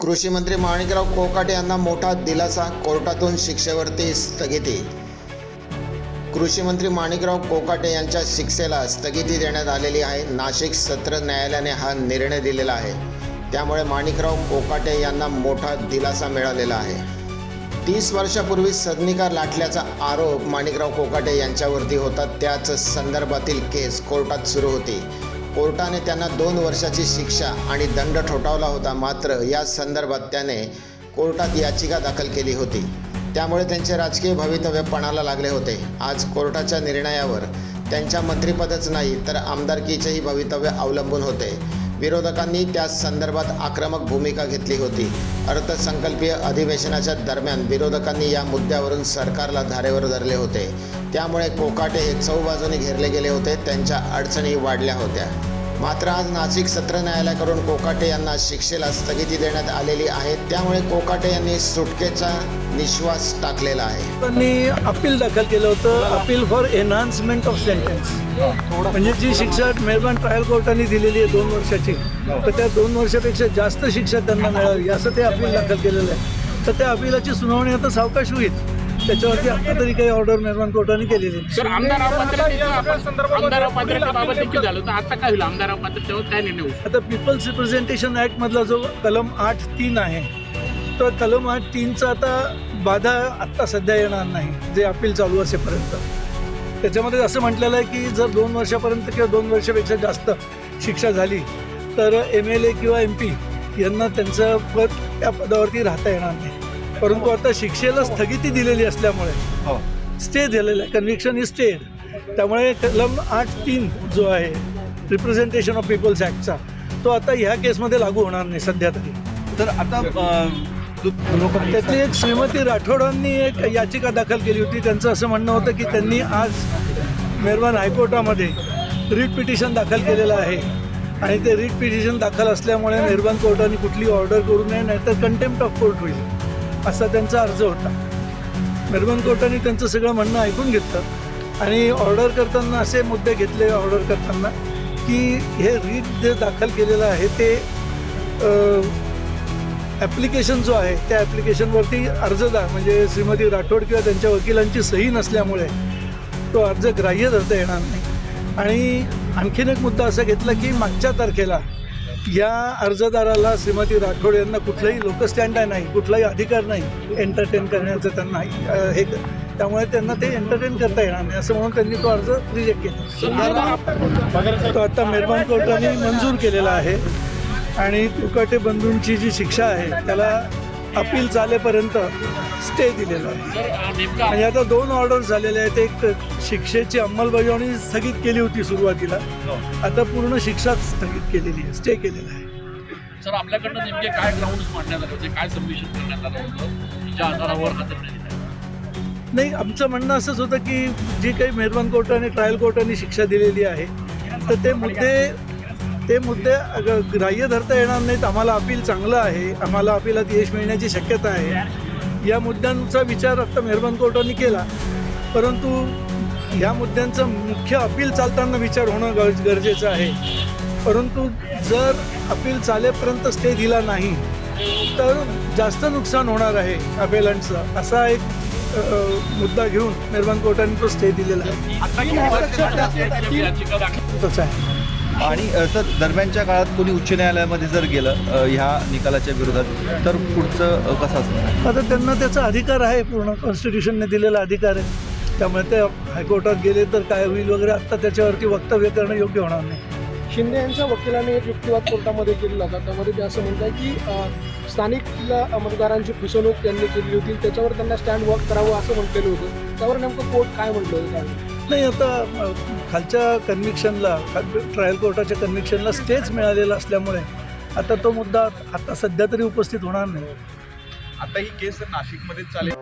कृषी मंत्री माणिकराव कोकाटे यांना मोठा दिलासा कोर्टातून शिक्षेवरती स्थगिती. कृषी मंत्री माणिकराव कोकाटे यांच्या शिक्षेला स्थगिती देण्यात आलेली आहे. नाशिक सत्र न्यायालयाने हा निर्णय दिलेला आहे. त्यामुळे माणिकराव कोकाटे यांना मोठा दिलासा मिळालेला आहे. तीस वर्षापूर्वी सदनिका लाटल्याचा आरोप माणिकराव कोकाटे यांच्यावरती होता. त्याच संदर्भातील केस कोर्टात सुरू होती. कोर्टाने त्यांना दोन वर्षाची शिक्षा आणि दंड ठोठावला होता. मात्र या संदर्भात त्याने कोर्टात याचिका दाखल केली होती. त्यामुळे त्यांचे राजकीय भवितव्य पणाला लागले होते. आज कोर्टाच्या निर्णयावर त्यांच्या मंत्रिपदच नाही तर आमदारकीचेही भवितव्य अवलंबून होते. विरोधकांनी त्या संदर्भात आक्रमक भूमिका घेतली होती. अर्थसंकल्पीय अधिवेशनाच्या दरम्यान विरोधकांनी या मुद्द्यावरून सरकारला धारेवर धरले होते. त्यामुळे कोकाटे हे चौबाजूने घेरले गेले होते त्यांच्या अडचणी वाढल्या होत्या. मात्र आज नाशिक सत्र न्यायालयाकडून कोकाटे यांना शिक्षेला स्थगिती देण्यात आलेली आहे. त्यामुळे कोकाटे यांनी सुटकेचा निश्वास टाकलेला आहे. त्यांनी अपील दाखल केलं होतं. Appeal for enhancement of sentence म्हणजे जी शिक्षा मेलबर्न ट्रायल कोर्टाने दिलेली आहे दोन वर्षाची तर त्या दोन वर्षापेक्षा जास्त शिक्षा त्यांना मिळावी असं ते अपील दाखल केलेलं आहे. तर त्या अपिलाची सुनावणी आता सावकाश होईल. त्याच्यावरती आता तरी काही ऑर्डर मेहरबान कोर्टाने केलेली नाही. सर आमदार अपात्रतेचं आपण आमदार अपात्रतेबाबत देखील झालं तर आता काय होईल आमदार अपात्रतेवर काय निर्णय होईल? आता पीपल्स रिप्रेझेंटेशन ॲक्टमधला जो कलम आठ तीन आहे तो कलम आठ तीनचा आता बाधा आत्ता सध्या येणार नाही जे अपील चालू असेपर्यंत. त्याच्यामध्ये असं म्हटलेलं आहे की जर दोन वर्षापर्यंत किंवा दोन वर्षापेक्षा जास्त शिक्षा झाली तर एम एल ए किंवा एम पी यांना त्यांचं पद त्या पदावरती राहता येणार नाही. परंतु आता शिक्षेला स्थगिती दिलेली असल्यामुळे स्टे दिलेलं आहे. कन्व्हिक्शन इज स्टेड त्यामुळे कलम आठ तीन जो आहे रिप्रेझेंटेशन ऑफ पीपल्स ॲक्टचा तो आता ह्या केसमध्ये लागू होणार नाही सध्या तरी. तर आता त्यातली एक श्रीमती राठोडांनी एक याचिका दाखल केली होती. त्यांचं असं म्हणणं होतं की त्यांनी आज मेहरबान हायकोर्टामध्ये रिट पिटिशन दाखल केलेलं आहे. आणि ते रिट पिटिशन दाखल असल्यामुळे मेहरबान कोर्टाने कुठली ऑर्डर करू नये नाहीतर कंटेम्प्ट ऑफ कोर्ट होईल. असा त्यांचा अर्ज होता. मेहरबान कोर्टाने त्यांचं सगळं म्हणणं ऐकून घेतलं. आणि ऑर्डर करताना असे मुद्दे घेतले ऑर्डर करताना की हे रीट जे दाखल केलेलं आहे ते ॲप्लिकेशन जो आहे त्या ॲप्लिकेशनवरती अर्जदार म्हणजे श्रीमती राठोड किंवा त्यांच्या वकिलांची सही नसल्यामुळे तो अर्ज ग्राह्य धरता येणार नाही. आणि आणखीन एक मुद्दा असा घेतला की मागच्या तारखेला या अर्जदाराला श्रीमती राठोड यांना कुठलाही लोकस्टँड नाही कुठलाही अधिकार नाही एंटरटेन करण्याचं त्यांना हे त्यामुळे त्यांना ते एंटरटेन करता येणार नाही असं म्हणून त्यांनी तो अर्ज रिजेक्ट केला. तो आता मेहरबान कोर्टाने मंजूर केलेला आहे. आणि तुकाटे बंधूंची जी शिक्षा आहे त्याला अपील चालेपर्यंत स्टे दिलेला आहे. आणि आता दोन ऑर्डर झालेले आहेत. एक शिक्षेची अंमलबजावणी स्थगित केली होती सुरुवातीला. आता पूर्ण शिक्षाच स्थगित केलेली आहे स्टे केलेला आहे. सर आपल्याकडनं नेमके काय ग्राउंड मांडण्यात आले? होते काय सबमिशन करण्यात आलं होतं? ज्या आधारावर हा दिला नाही आमचं म्हणणं असंच होतं की जी काही मेहरबान कोर्टाने ट्रायल कोर्टाने शिक्षा दिलेली आहे तर ते मुद्दे ते मुद्दे अग- ग्राह्य धरता येणार नाहीत. आम्हाला अपील चांगलं आहे. आम्हाला अपिलात यश मिळण्याची शक्यता आहे. या मुद्द्यांचा विचार आता मेहरबान कोर्टाने केला. परंतु या मुद्द्यांचा मुख्य अपील चालताना विचार होणं गर गरजेचं आहे. परंतु जर अपील चालेपर्यंत स्टे दिला नाही तर जास्त नुकसान होणार आहे अपेलंटचं असा एक मुद्दा घेऊन मेहरबान कोर्टाने तो स्टे दिलेला आहे. आहे आणि सर दरम्यानच्या काळात कोणी उच्च न्यायालयामध्ये जर गेलं ह्या निकालाच्या विरोधात तर पुढचं कसं असणार? आता त्यांना त्याचा अधिकार आहे पूर्ण कॉन्स्टिट्यूशनने दिलेला अधिकार आहे. त्यामुळे ते हायकोर्टात गेले तर काय होईल वगैरे आत्ता त्याच्यावरती वक्तव्य करणं योग्य होणार नाही. शिंदे यांच्या वकिलाने एक युक्तिवाद कोर्टामध्ये केलेला होता. त्यामध्ये ते असं म्हणतात की अ, स्थानिक मतदारांची फसवणूक त्यांनी केली होती. त्याच्यावर त्यांना स्टँड वर्क करावं असं म्हटलेलं होतं. त्यावर नेमकं कोर्ट काय म्हटलं होतं त्यावेळी? नाही आता खालच्या कन्व्हिक्शनला ट्रायल कोर्टाच्या कन्व्हिक्शनला स्टेच मिळालेला असल्यामुळे आता तो मुद्दा आता सध्या तरी उपस्थित होणार नाही. आता ही केस नाशिकमध्ये चालेल.